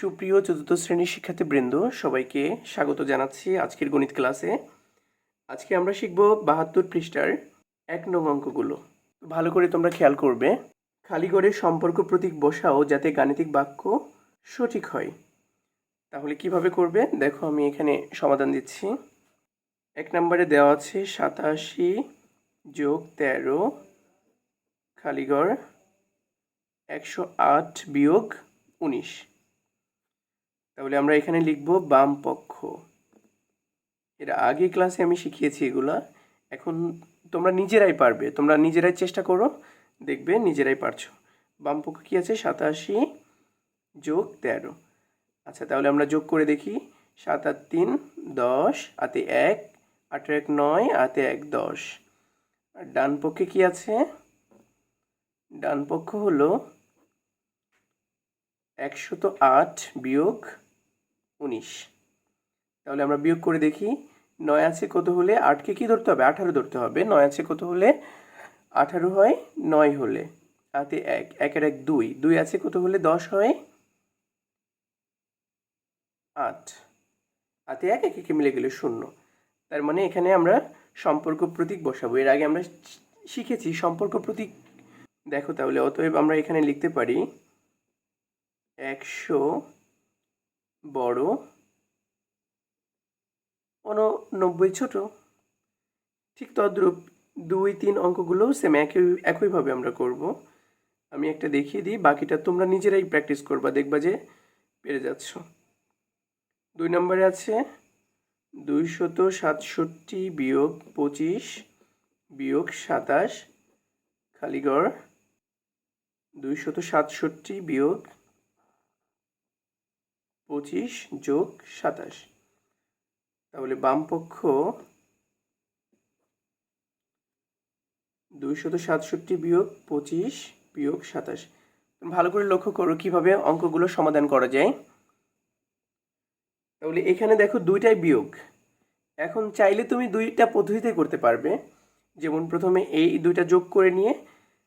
সুপ্রিয় চতুর্থ শ্রেণির শিক্ষার্থীবৃন্দ সবাইকে স্বাগত জানাচ্ছি আজকের গণিত ক্লাসে। আজকে আমরা শিখব বাহাত্তর পৃষ্ঠার এক নং অঙ্কগুলো। ভালো করে তোমরা খেয়াল করবে, খালি করে সম্পর্ক প্রতীক বসাও যাতে গাণিতিক বাক্য সঠিক হয়। তাহলে কীভাবে করবে? দেখো আমি এখানে সমাধান দিচ্ছি। এক নম্বরে দেওয়া আছে সাতাশি যোগ তেরো খালিগড় একশো আট বিয়োগ উনিশ। তাহলে আমরা এখানে লিখব বাম পক্ষ। এর আগে ক্লাসে আমি শিখিয়েছি এগুলা। এখন তোমরা নিজেরাই পারবে। তোমরা নিজেরাই চেষ্টা করো। দেখবে নিজেরাই পারছ। বাম পক্ষ কী আছে? সাতাশি যোগ তেরো। আচ্ছা তাহলে আমরা যোগ করে দেখি। সাত আট তিন, দশ, আতে এক আটের এক নয়, আতে এক দশ। আর ডান পক্ষে কি আছে? ডান পক্ষ হলো একশত আট বিয়োগ উনিশ। তাহলে আমরা বিয়োগ করে দেখি, নয় আছে কত হলে আটকে কি ধরতে হবে? আঠারো ধরতে হবে। নয় আছে কত হলে? আঠারো হয় নয় হলে। হাতে এক, একের এক দুই। দুই আছে কত হলে? দশ হয় আট। হাতে এক এক মিলে গেলে শূন্য। তার মানে এখানে আমরা সম্পর্ক প্রতীক বসাবো। এর আগে আমরা শিখেছি সম্পর্ক প্রতীক। দেখো তাহলে, অতএব আমরা এখানে লিখতে পারি একশো বড়, উননব্বই ছোট। ঠিক তদ্রূপ দুই তিন অঙ্কগুলো সেম একই, একইভাবে আমরা করব। আমি একটা দেখিয়ে দিই, বাকিটা তোমরা নিজেরাই প্র্যাকটিস করবা, দেখবা যে পেরে যাচ্ছ। দুই নম্বরে আছে দুইশত সাতষট্টি বিয়োগ পঁচিশ বিয়োগ সাতাশ খালিগড় দুইশত সাতষট্টি বিয়োগ পঁচিশ যোগ সাতাশ। তাহলে বামপক্ষ দুইশত সাতষট্টি বিয়োগ পঁচিশ বিয়োগ সাতাশ। ভালো করে লক্ষ্য করো কীভাবে অঙ্কগুলো সমাধান করা যায়। তাহলে এখানে দেখো দুইটাই বিয়োগ। এখন চাইলে তুমি দুইটা পদ্ধতিতে করতে পারবে। যেমন প্রথমে এই দুইটা যোগ করে নিয়ে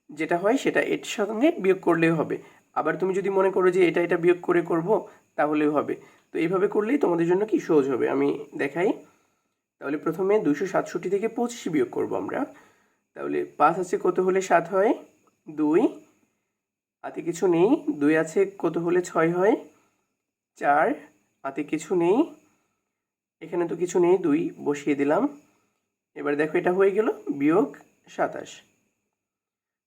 যেটা হয় সেটা এর সঙ্গে বিয়োগ করলেও হবে। আবার তুমি যদি মনে করো যে এটা এটা বিয়োগ করে করব তাহলেও হবে। তো এইভাবে করলেই তোমাদের জন্য কি সহজ হবে? আমি দেখাই। তাহলে প্রথমে দুশো সাতষট্টি থেকে পঁচিশ বিয়োগ করব আমরা। তাহলে পাঁচ আছে কত হলে সাত হয়? দুই। হাতে কিছু নেই। দুই আছে কত হলে ছয় হয়? চার। হাতে কিছু নেই। এখানে তো কিছু নেই, দুই বসিয়ে দিলাম। এবার দেখো এটা হয়ে গেল বিয়োগ সাতাশ।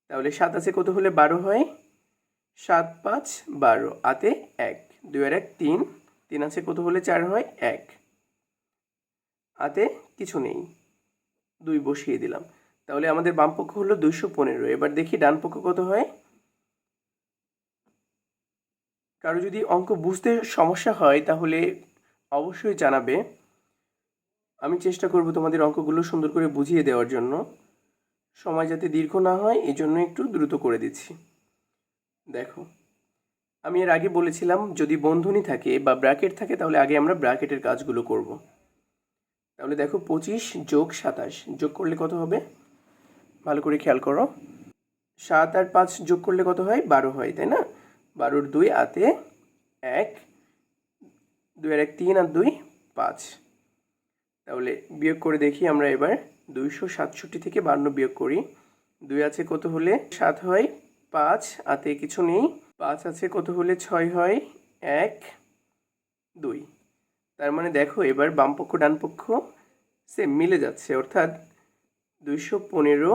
তাহলে সাত আছে কত হলে বারো হয়? সাত পাঁচ বারো। আতে এক। দুই আর এক তিন তিন আছে কত হলে চার হয়? এক। হাতে কিছু নেই। দুই বসিয়ে দিলাম। তাহলে আমাদের বাম পক্ষ হলো দুইশো পনেরো। এবার দেখি ডান পক্ষ কত হয়? কারও যদি অঙ্ক বুঝতে সমস্যা হয়, তাহলে অবশ্যই জানাবে। আমি চেষ্টা করব তোমাদের অঙ্কগুলো সুন্দর করে বুঝিয়ে দেওয়ার জন্য। সময় যাতে দীর্ঘ না হয় এই জন্য একটু দ্রুত করে দিচ্ছি। দেখো। আমি এর আগে বলেছিলাম, যদি বন্ধনী থাকে বা ব্র্যাকেট থাকে, তাহলে আগে আমরা ব্র্যাকেটের কাজগুলো করব। তাহলে দেখো পঁচিশ যোগ সাতাশ, যোগ করলে কত হবে? ভালো করে খেয়াল করো। সাত আর পাঁচ যোগ করলে কত হয়? বারো হয়, তাই না? বারোর দুই আতে এক, দুই আর এক তিন আর দুই পাঁচ। তাহলে বিয়োগ করে দেখি আমরা এবার দুইশো সাতষট্টি থেকে বান্ন বিয়োগ করি। দুই আছে কত হলে? সাত হয় পাঁচ, আতে কিছু নেই। পাঁচ আছে, কত হলে ছয় হয়? এক, দুই। তার মানে দেখো, এবার বামপক্ষ ডানপক্ষ সে মিলে যাচ্ছে। অর্থাৎ দুইশো পনেরো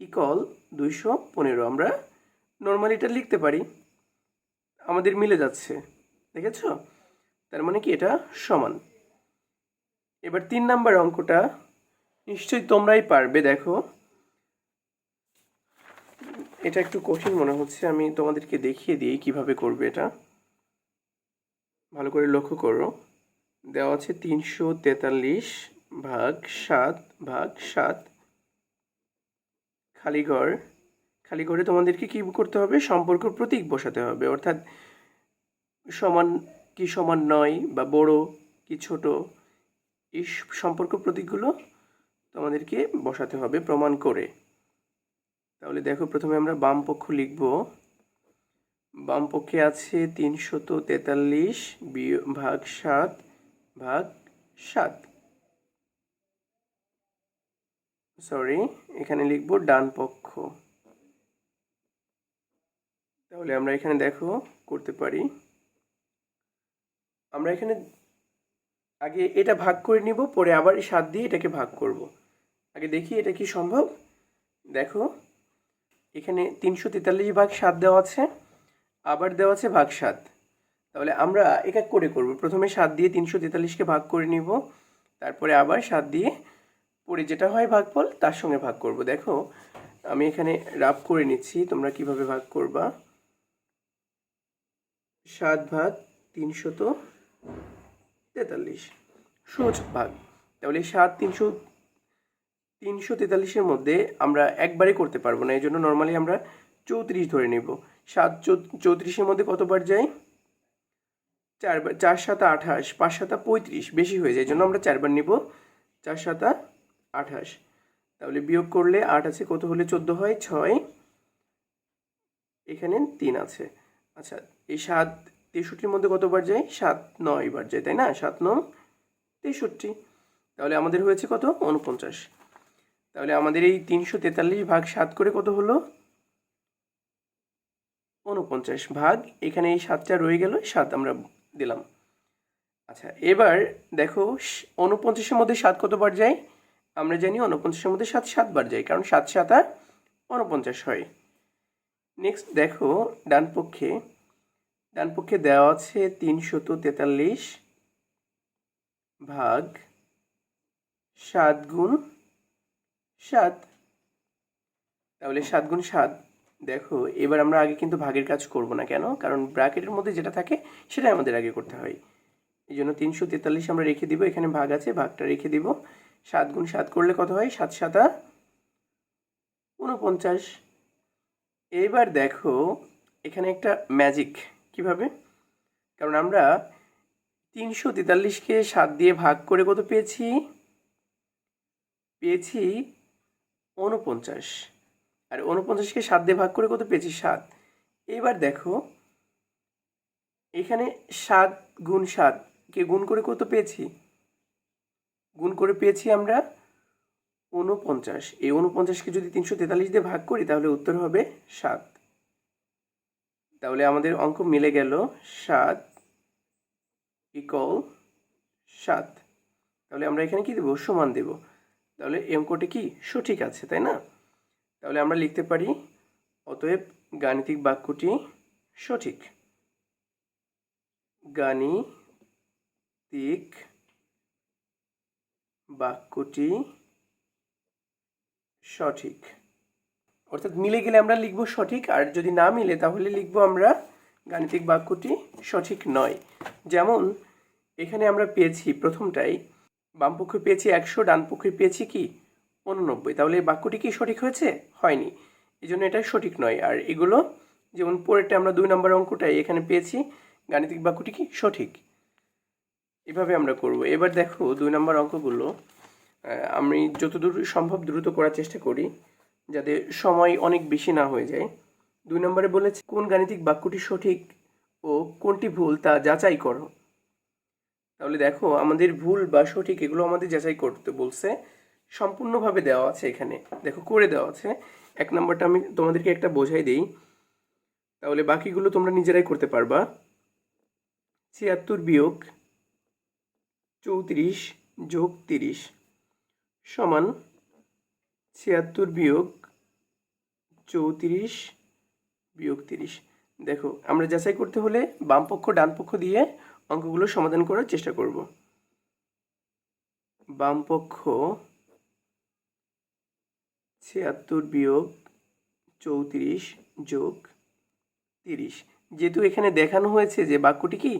ইকল দুইশো পনেরো। আমরা নর্মালি এটা লিখতে পারি। আমাদের মিলে যাচ্ছে। দেখেছ? তার মানে কি এটা সমান। এবার তিন নাম্বার অঙ্কটা নিশ্চয়ই তোমরাই পারবে, দেখো। এটা একটু কঠিন মনে হচ্ছে। আমি তোমাদেরকে দেখিয়ে দিই কীভাবে করবে এটা। ভালো করে লক্ষ্য করো। দেওয়া আছে তিনশো তেতাল্লিশ ভাগ সাত ভাগ সাত। খালি ঘর। খালি ঘরে তোমাদেরকে কি করতে হবে? সম্পর্ক প্রতীক বসাতে হবে। অর্থাৎ সমান কি সমান নয় বা বড় কি ছোট, এই সম্পর্ক প্রতীকগুলো তোমাদেরকে বসাতে হবে প্রমাণ করে। তাহলে দেখো প্রথমে আমরা বাম পক্ষ লিখব। বাম পক্ষে আছে তিনশত তেতাল্লিশ ভাগ সাত ভাগ সাত। সরি এখানে লিখব ডান পক্ষ। তাহলে আমরা এখানে দেখো করতে পারি। আমরা এখানে আগে এটা ভাগ করে নিব, পরে আবার সাত দিয়ে এটাকে ভাগ করব। আগে দেখি এটা কি সম্ভব? দেখো এখানে তিনশো তেতাল্লিশ ভাগ সাত দেওয়া আছে, আবার দেওয়া আছে ভাগ সাত। তাহলে আমরা এক এক করে করব। প্রথমে সাত দিয়ে তিনশো তেতাল্লিশকে ভাগ করে নিব, তারপরে আবার সাত দিয়ে পরে যেটা হয় ভাগফল, তার সঙ্গে ভাগ করব। দেখো, আমি এখানে রাফ করে নিচ্ছি, তোমরা কীভাবে ভাগ করবা? সাত ভাগ তিনশত তেতাল্লিশ। সহজ ভাগ। তাহলে সাত তিনশো তিনশো তেতাল্লিশের মধ্যে আমরা একবারে করতে পারব না। এই জন্য নর্মালি আমরা চৌত্রিশ ধরে নেব। সাত চৌত্রিশের মধ্যে কতবার যায় চারবার চার সাতা আঠাশ, পাঁচ সাতা পঁয়ত্রিশ, বেশি হয়ে যায়। এই জন্য আমরা চারবার নিব। চার সাতা আঠাশ। তাহলে বিয়োগ করলে আট আছে, কত হলে চোদ্দ হয়? ছয়। এখানে তিন আছে। আচ্ছা এই সাত তেষট্টির মধ্যে কতবার যায় সাত নয় বার যায় তাই না? সাত নং তেষট্টি। তাহলে আমাদের হয়েছে কত? উনপঞ্চাশ তাহলে আমাদের এই তিনশো তেতাল্লিশ ভাগ সাত করে কত হলো? উনপঞ্চাশ ভাগ, এখানে এই সাতটা রয়ে গেল, সাত আমরা দিলাম। আচ্ছা এবার দেখো উনপঞ্চাশের মধ্যে সাত কতবার যায়? আমরা জানি উনপঞ্চাশের মধ্যে সাত সাতবার যায়, কারণ সাত সাতা উনপঞ্চাশ হয়। নেক্সট দেখো, ডান পক্ষে ডান পক্ষে দেওয়া আছে তিনশত তেতাল্লিশ ভাগ সাত গুণ সাত। তাহলে সাত গুণ সাত। দেখো, এবার আমরা আগে কিন্তু ভাগের কাজ করব না কেন? কারণ ব্র্যাকেটের মধ্যে যেটা থাকে, সেটাই আমাদের আগে করতে হয়। এই জন্য তিনশো তেতাল্লিশ আমরা রেখে দিব, এখানে ভাগ আছে, ভাগটা রেখে দিব। সাত গুণ সাত করলে কত হয়? সাত সাতা উনপঞ্চাশ। এইবার দেখো, এখানে একটা ম্যাজিক কীভাবে? কারণ আমরা তিনশো তেতাল্লিশকে সাত দিয়ে ভাগ করে কত পেয়েছি? পেয়েছি উনপঞ্চাশ আর উনপঞ্চাশকে সাত দিয়ে ভাগ করে কত? পেয়েছি সাত। এবার দেখো, এখানে সাত গুণ সাত কে গুণ করে কত পেয়েছি? গুণ করে পেয়েছি আমরা উনপঞ্চাশ এই উনপঞ্চাশকে যদি তিনশো তেতাল্লিশ দিয়ে ভাগ করি, তাহলে উত্তর হবে সাত। তাহলে আমাদের অঙ্ক মিলে গেল সাত ইকল সাত। তাহলে আমরা এখানে কি দেবো? সমান দেব। তাহলে অঙ্কটি কি সঠিক আছে, তাই না? তাহলে আমরা লিখতে পারি, অতএব গাণিতিক বাক্যটি সঠিক। গাণিতিক বাক্যটি সঠিক। অর্থাৎ মিলে গেলে আমরা লিখব সঠিক, আর যদি না মিলে তাহলে লিখব আমরা গাণিতিক বাক্যটি সঠিক নয়। যেমন এখানে আমরা পেয়েছি প্রথমটাই বাম পক্ষে পেয়েছি একশো, ডানপক্ষে পেয়েছি কি? উননব্বই। তাহলে এই বাক্যটি কি সঠিক হয়েছে? হয়নি। এই জন্য এটা সঠিক নয়। আর এগুলো, যেমন পরেরটা আমরা দুই নম্বর অঙ্কটাই এখানে পেয়েছি, গাণিতিক বাক্যটি কি? সঠিক। এভাবে আমরা করব। এবার দেখো দুই নম্বর অঙ্কগুলো আমি যতদূর সম্ভব দ্রুত করার চেষ্টা করি, যাতে সময় অনেক বেশি না হয়ে যায়। দুই নম্বরে বলেছে, কোন গাণিতিক বাক্যটি সঠিক ও কোনটি ভুল তা যাচাই করো। তাহলে দেখো, আমাদের ভুল বা সঠিক এগুলো আমাদের যাচাই করতে বলছে। সম্পূর্ণভাবে দেওয়া আছে এখানে। দেখো, করে দেওয়া আছে। এক নম্বরটা আমি তোমাদেরকে একটা বোঝাই দিই। তাহলে বাকিগুলো তোমরা নিজেরাই করতে পারবা। ছিয়াত্তর বিয়োগ চৌত্রিশ যোগ তিরিশ সমান ছিয়াত্তর বিয়োগ চৌত্রিশ বিয়োগ তিরিশ। দেখো, আমরা যাচাই করতে হলে বাম পক্ষ, ডান পক্ষ দিয়ে অঙ্কগুলো সমাধান করার চেষ্টা করব। বাম পক্ষ ছিয়াত্তর বিয়োগ চৌত্রিশ যোগ তিরিশ। যেহেতু এখানে দেখানো হয়েছে যে বাক্যটি কি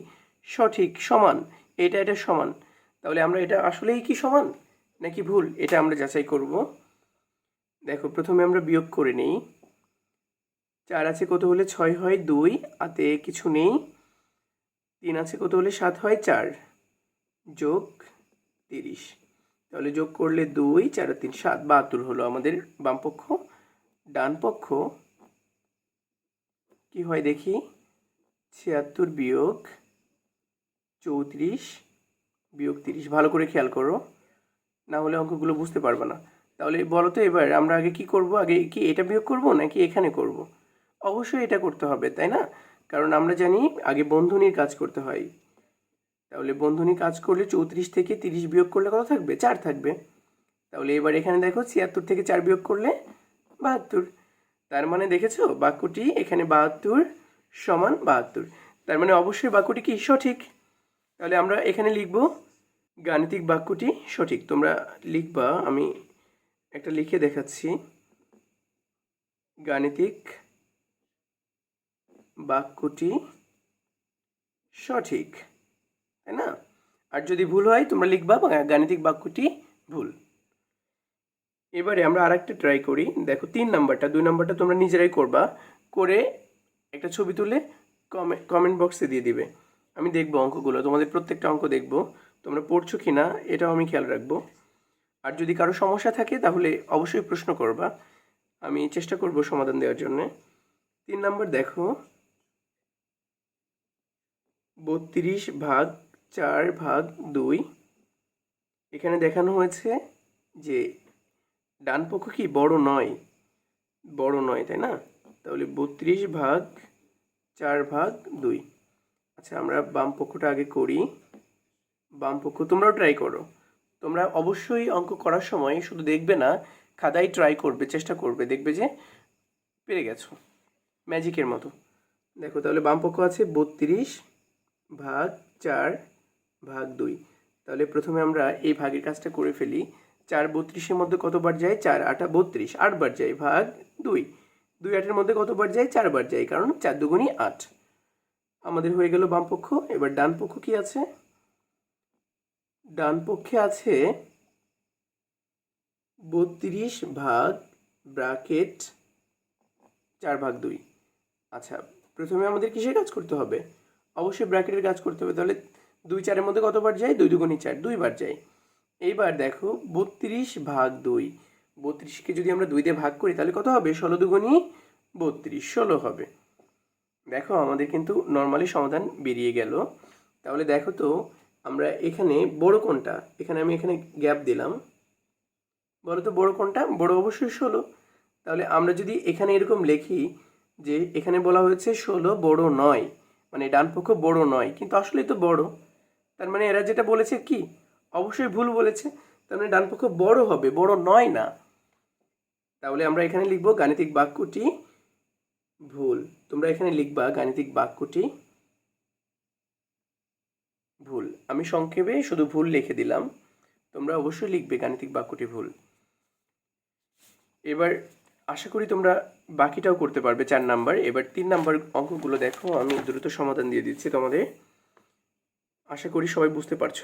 সঠিক, সমান, এটা এটা সমান, তাহলে আমরা এটা আসলেই কি সমান নাকি ভুল, এটা আমরা যাচাই করব। দেখো, প্রথমে আমরা বিয়োগ করে নিই। চার আছে কত হলে ছয় হয় দুই আতে কিছু নেই। তিন আছে, কত হলে সাত হয়? চার। যোগ তিরিশ। তাহলে যোগ করলে দুই, চার তিন, সাত। বাহাত্তর হলো আমাদের বাম পক্ষ ডান পক্ষ কি হয় দেখি? ছিয়াত্তর বিয়োগ চৌত্রিশ, বিয়োগ তিরিশ। ভালো করে খেয়াল করো। না হলে অঙ্কগুলো বুঝতে পারবে না। তাহলে বলো তো এবার, আমরা আগে কি করব? আগে কি এটা বিয়োগ করব নাকি এখানে করব? অবশ্যই এটা করতে হবে, তাই না? কারণ আমরা জানি আগে বন্ধনীর কাজ করতে হয়। তাহলে বন্ধনী কাজ করলে চৌত্রিশ থেকে তিরিশ বিয়োগ করলে কত থাকবে? চার থাকবে। তাহলে এবার এখানে দেখো ছিয়াত্তর থেকে চার বিয়োগ করলে বাহাত্তর। তার মানে দেখেছ? বাক্যটি এখানে বাহাত্তর সমান বাহাত্তর। তার মানে অবশ্যই বাক্যটি কি সঠিক? তাহলে আমরা এখানে লিখব গাণিতিক বাক্যটি সঠিক। তোমরা লিখবা, আমি একটা লিখে দেখাচ্ছি। গাণিতিক বাক্যটি সঠিক, তাই না? আর যদি ভুল হয়, তোমরা লিখবা গাণিতিক বাক্যটি ভুল। এবারে আমরা আরেকটা ট্রাই করি। দেখো, তিন নাম্বারটা, দুই নাম্বারটা তোমরা নিজেরাই করবা। করে একটা ছবি তুলে কমে কমেন্ট বক্সে দিয়ে দিবে। আমি দেখব অঙ্কগুলো, তোমাদের প্রত্যেকটা অঙ্ক দেখব। তোমরা পড়ছো কি না, এটাও আমি খেয়াল রাখব। আর যদি কারও সমস্যা থাকে, তাহলে অবশ্যই প্রশ্ন করবা। আমি চেষ্টা করব সমাধান দেওয়ার জন্যে। তিন নাম্বার দেখো বত্রিশ ভাগ চার ভাগ দুই। এখানে দেখানো হয়েছে যে ডান পক্ষ কি বড় নয়? বড় নয়, তাই না? তাহলে বত্রিশ ভাগ চার ভাগ দুই। আচ্ছা আমরা বাম পক্ষটা আগে করি। বাম পক্ষ, তোমরাও ট্রাই করো। তোমরা অবশ্যই অঙ্ক করার সময় শুধু দেখবে না, খাতায় ট্রাই করবে, চেষ্টা করবে, দেখবে যে পেরে গেছো। ম্যাজিকের মতো। দেখো, তাহলে বাম পক্ষ আছে বত্রিশ ভাগ চার ভাগ দুই। তাহলে প্রথমে আমরা এই ভাগের কাজটা করে ফেলি। চার বত্রিশের মধ্যে কতবার যায়? চার আটা বত্রিশ আটবার যায় ভাগ দুই। দুই আটের মধ্যে কতবার যায়? চারবার যায়, কারণ চার দুগুণই আট। আমাদের হয়ে গেল বাম পক্ষ, এবার ডান পক্ষ কি আছে? ডান পক্ষে আছে বত্রিশ ভাগ ব্রাকেট চার ভাগ দুই। আচ্ছা প্রথমে আমাদের কিসের কাজ করতে হবে? অবশ্যই ব্র্যাকেটের কাজ করতে হবে। তাহলে দুই চারের মধ্যে কতবার যায়? দুই দুগুণি চার, দুইবার যায়। এইবার দেখো, বত্রিশ ভাগ দুই। বত্রিশকে যদি আমরা দুই দিয়ে ভাগ করি, তাহলে কত হবে? ষোলো দুগুণি বত্রিশ, ষোলো হবে। দেখো, আমাদের কিন্তু নর্মালি সমাধান বেরিয়ে গেল। তাহলে দেখো তো, আমরা এখানে বড় কোনটা এখানে আমি এখানে গ্যাপ দিলাম। বলো তো, বড় কোনটা বড় অবশ্যই ষোলো। তাহলে আমরা যদি এখানে এরকম লিখি যে, এখানে বলা হয়েছে ষোলো বড় নয়। মানে ডান পক্ষ বড় নয়, কিন্তু আসলেই তো বড়। তার মানে এরা যেটা বলেছে কি? অবশ্যই ভুল বলেছে। তার মানে ডান পক্ষ বড় হবে, বড় নয় না। তাহলে আমরা এখানে লিখব গাণিতিক বাক্যটি ভুল। তোমরা এখানে লিখবা গাণিতিক বাক্যটি ভুল। আমি সংক্ষেপে শুধু ভুল লিখে দিলাম। তোমরা অবশ্যই লিখবে গাণিতিক বাক্যটি ভুল। এবার আশা করি তোমরা বাকিটাও করতে পারবে চার নাম্বার। এবার তিন নাম্বার অঙ্কগুলো দেখো, আমি দ্রুত সমাধান দিয়ে দিচ্ছি তোমাদের। আশা করি সবাই বুঝতে পারছ।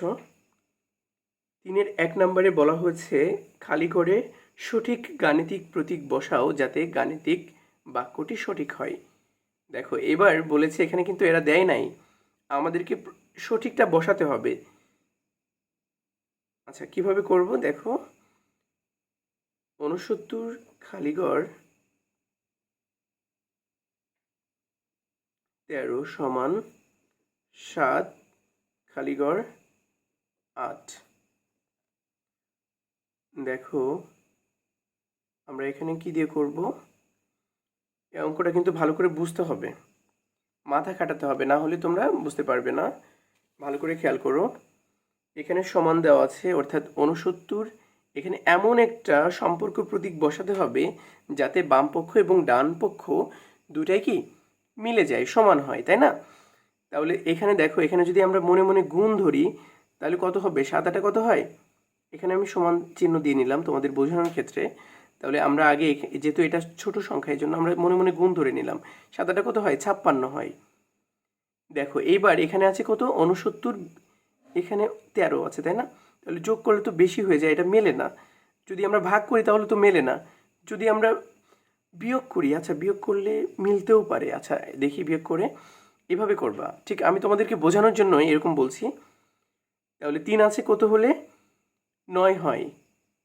তিনের এক নম্বরে বলা হয়েছে, খালি করে সঠিক গাণিতিক প্রতীক বসাও যাতে গাণিতিক বাক্যটি সঠিক হয়। দেখো, এবার বলেছে এখানে কিন্তু এরা দেয় নাই। আমাদেরকে সঠিকটা বসাতে হবে। আচ্ছা কীভাবে করব? দেখো উনসত্তর খালিগড় তেরো সমান সাত খালিগড় আট। দেখো, আমরা এখানে কি দিয়ে করব? এই অঙ্কটা কিন্তু ভালো করে বুঝতে হবে। মাথা খাটাতে হবে, না হলে তোমরা বুঝতে পারবে না। ভালো করে খেয়াল করো। এখানে সমান দেওয়া আছে, অর্থাৎ উনসত্তর এখানে এমন একটা সম্পর্ক প্রতীক বসাতে হবে, যাতে বাম পক্ষ এবং ডান পক্ষ দুটাই কি মিলে যায়, সমান হয়, তাই না? তাহলে এখানে দেখো, এখানে যদি আমরা মনে মনে গুণ ধরি, তাহলে কত হবে? সাত আটা কত হয়? এখানে আমি সমান চিহ্ন দিয়ে নিলাম তোমাদের বোঝানোর ক্ষেত্রে। তাহলে আমরা আগে যেহেতু এটা ছোট সংখ্যা, এই জন্য আমরা মনে মনে গুণ ধরে নিলাম। সাত আটা কত হয়? ছাপ্পান্ন হয়। দেখো, এইবার এখানে আছে কত? উনসত্তর এখানে তেরো আছে, তাই না? তাহলে যোগ করলে তো বেশি হয়ে যায়, এটা মেলে না। যদি আমরা ভাগ করি তাহলে তো মেলে না। যদি আমরা বিয়োগ করি আচ্ছা বিয়োগ করলে মিলতেও পারে আচ্ছা দেখি বিয়োগ করে এভাবে করবা। ঠিক, আমি তোমাদেরকে বোঝানোর জন্য এরকম বলছি। তাহলে তিন আছে কত হলে নয় হয়,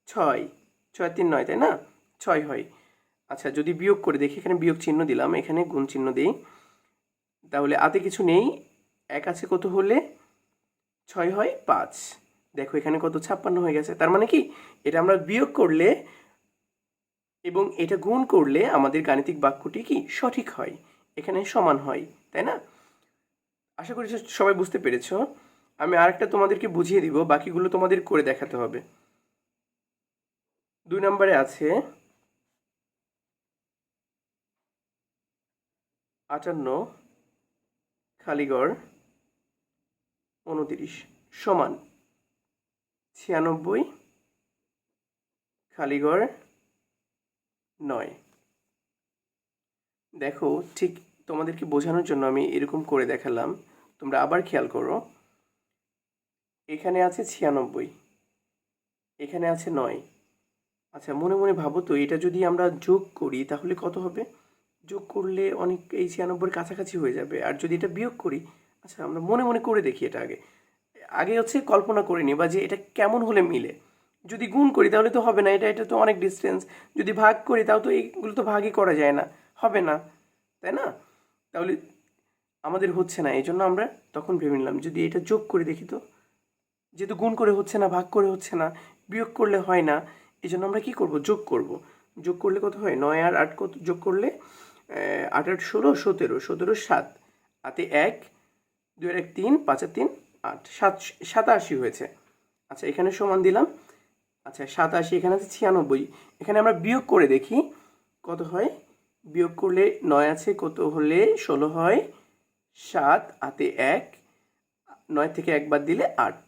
ছয় ছয় তিন নয়, তাই না? ছয় হয়। আচ্ছা যদি বিয়োগ করে দেখি, এখানে বিয়োগ চিহ্ন দিলাম, এখানে গুণ চিহ্ন দিই। তাহলে আতে কিছু নেই, এক আছে কত হলে ছয় হয় পাঁচ। দেখো, এখানে কত ছাপ্পান্ন হয়ে গেছে। তার মানে কি? এটা আমরা বিয়োগ করলে এবং এটা গুণ করলে আমাদের গাণিতিক বাক্যটি কি সঠিক হয়? এখানে সমান হয়, তাই না? আশা করি সবাই বুঝতে পেরেছ। আমি আরেকটা তোমাদেরকে বুঝিয়ে দিব, বাকিগুলো তোমাদের করে দেখাতে হবে। দুই নম্বরে আছে, আটান্ন খালিগড় উনতিরিশ সমান ছিয়ানব্বই খালিগড় নয়। দেখো, ঠিক তোমাদেরকে বোঝানোর জন্য আমি এরকম করে দেখালাম। তোমরা আবার খেয়াল করো। এখানে আছে ছিয়ানব্বই। এখানে আছে নয়। আচ্ছা মনে মনে ভাবো তো, এটা যদি আমরা যোগ করি, তাহলে কত হবে? যোগ করলে অনেক, এই ছিয়ানব্বইয়ের কাছাকাছি হয়ে যাবে। আর যদি এটা বিয়োগ করি আচ্ছা আমরা মনে মনে করে দেখি এটা আগে। আগে হচ্ছে কল্পনা করে নিই বা যে এটা কেমন হলে মিলে। যদি গুণ করি, তাহলে তো হবে না, এটা এটা তো অনেক ডিস্টেন্স যদি ভাগ করি, তাও তো এইগুলো তো ভাগই করা যায় না, হবে না, তাই না? তাহলে আমাদের হচ্ছে না এই জন্য আমরা তখন ভেবে নিলাম, যদি এটা যোগ করে দেখি তো, যেহেতু গুণ করে হচ্ছে না, ভাগ করে হচ্ছে না, বিয়োগ করলে হয় না এই জন্য আমরা কী করব? যোগ করব। যোগ করলে কত হয়? নয় আর আট কত, যোগ করলে আট আট, ষোলো, সতেরো সতেরো, সাত। হাতে এক দুই এক, তিন পাঁচ আর তিন, আট। সাত, সাতাশি হয়েছে। আচ্ছা এখানে সমান দিলাম আচ্ছা সাতাশি, এখানে আছে ছিয়ানব্বই। এখানে আমরা বিয়োগ করে দেখি, কত হয়? বিয়োগ করলে নয় আছে, কত হলে ষোলো হয়? সাত, হাতে এক, নয় থেকে একবার দিলে আট।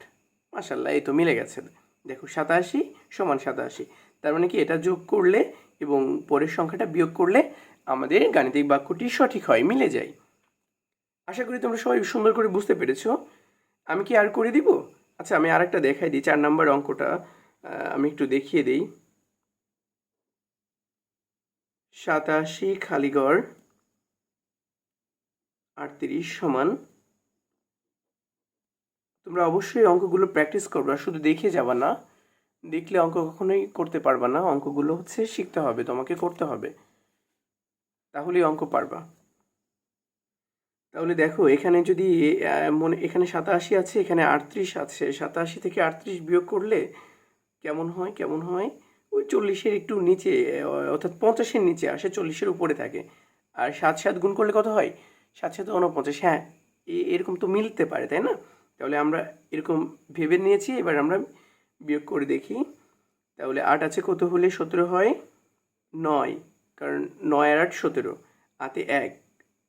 মাসাল্লাহ এই তো মিলে গেছে। দেখো, সাতাশি সমান সাতাশি। তার মানে কি, এটা যোগ করলে এবং পরের সংখ্যাটা বিয়োগ করলে আমাদের গাণিতিক বাক্যটি সঠিক হয়, মিলে যায়। আশা করি তোমরা সবাই সুন্দর করে বুঝতে পেরেছ। আমি কি আর করে দিব? আচ্ছা আমি আরেকটা দেখাই দিই, চার নম্বর অঙ্কটা। আমি একটু দেখিয়ে দিই। সাতাশি খালিগড়, আটত্রিশ সমান। তোমরা অবশ্যই অঙ্কগুলো প্র্যাকটিস করবে, শুধু দেখে যাবা না। দেখলে অঙ্ক কখনোই করতে পারবা না। অঙ্কগুলো হচ্ছে শিখতে হবে, তোমাকে করতে হবে। তাহলেই অঙ্ক পারবা। তাহলে দেখো, এখানে যদি মনে, এখানে সাতাশি আছে, এখানে আটত্রিশ আছে। সাতাশি থেকে আটত্রিশ বিয়োগ করলে কেমন হয় কেমন হয়? ওই চল্লিশের একটু নিচে, অর্থাৎ পঞ্চাশের নিচে আসে, চল্লিশের উপরে থাকে। আর সাত সাত গুণ করলে কত হয়? সাত সাত উনপঞ্চাশ হ্যাঁ এরকম তো মিলতে পারে, তাই না? তাহলে আমরা এরকম ভেবে নিয়েছি, এবার আমরা বিয়োগ করে দেখি। তাহলে আট আছে কত হলে সতেরো হয়? নয়, কারণ নয় আর আট সতেরো, আতে এক,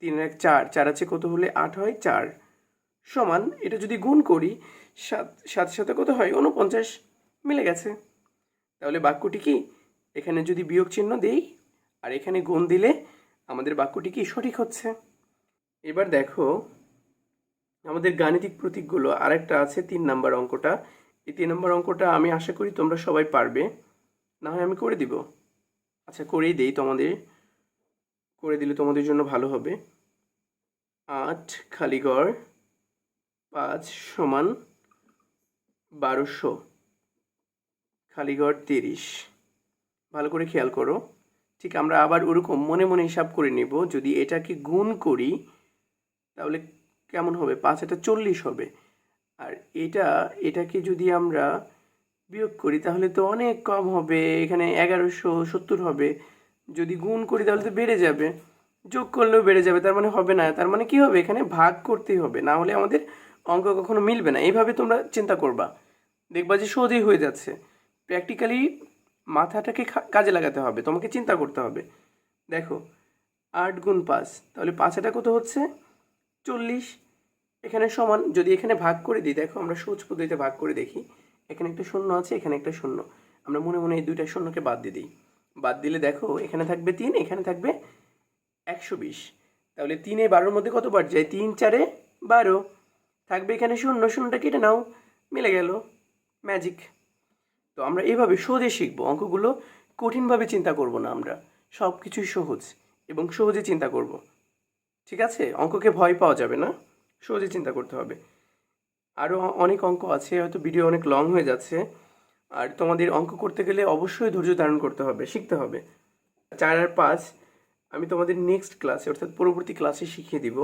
তিন এক চার চার আছে কত হলে আট হয়? চার, সমান, এটা যদি গুণ করি, সাত সাত সাথে কত হয়? উনপঞ্চাশ মিলে গেছে। তাহলে বাক্যটি কি? এখানে যদি বিয়োগ চিহ্ন দেই, আর এখানে গুণ দিলে আমাদের বাক্যটি কি সঠিক হচ্ছে? এবার দেখো, আমাদের গাণিতিক প্রতীকগুলো আরেকটা আছে তিন নাম্বার অঙ্কটা। এই তিন নম্বর অঙ্কটা আমি আশা করি তোমরা সবাই পারবে। না হয় আমি করে দিব। আচ্ছা করেই দেই তোমাদের। করে দিলে তোমাদের জন্য ভালো হবে। আট খালিগড় পাঁচ সমান বারোশো। খালিগড় তিরিশ। ভালো করে খেয়াল করো। ঠিক আমরা আবার ওরকম মনে মনে হিসাব করে নেব। যদি এটাকে গুণ করি, তাহলে কেমন হবে? পাঁচ এটা চল্লিশ হবে। আর এটা, এটাকে যদি আমরা বিয়োগ করি, তাহলে তো অনেক কম হবে। এখানে এগারোশো সত্তর হবে। যদি গুণ করি, তাহলে তো বেড়ে যাবে। যোগ করলেও বেড়ে যাবে। তার মানে হবে না। তার মানে কি হবে? এখানে ভাগ করতেই হবে। না হলে আমাদের অঙ্ক কখনো মিলবে না। এইভাবে তোমরা চিন্তা করবা। দেখবা যে সহজেই হয়ে যাচ্ছে। প্র্যাকটিক্যালি মাথাটাকে কাজে লাগাতে হবে, তোমাকে চিন্তা করতে হবে। দেখো, আট গুণ পাঁচ, তাহলে পাঁচটা কত হচ্ছে? চল্লিশ। এখানে সমান, যদি এখানে ভাগ করে দিই, দেখো আমরা সহজ পদ্ধতিতে ভাগ করে দেখি। এখানে একটা শূন্য আছে, এখানে একটা শূন্য। আমরা মনে মনে এই দুইটা শূন্যকে বাদ দিয়ে দিই। বাদ দিলে দেখো, এখানে থাকবে তিন, এখানে থাকবে একশো বিশ। তাহলে তিনে বারোর মধ্যে কত বার যায় তিন চারে বারো। থাকবে এখানে শূন্য, শূন্যটা কেটে নাও। মিলে গেল। ম্যাজিক তো আমরা এভাবে সহজে শিখব। অঙ্কগুলো কঠিনভাবে চিন্তা করব না আমরা। সব কিছুই সহজ এবং সহজে চিন্তা করব। ঠিক আছে? অঙ্ককে ভয় পাওয়া যাবে না। সহজে চিন্তা করতে হবে। আরও অনেক অঙ্ক আছে, হয়তো ভিডিও অনেক লং হয়ে যাচ্ছে। আর তোমাদের অঙ্ক করতে গেলে অবশ্যই ধৈর্য ধারণ করতে হবে, শিখতে হবে। চার আর পাঁচ, আমি তোমাদের নেক্সট ক্লাসে অর্থাৎ পরবর্তী ক্লাসে শিখিয়ে দিব।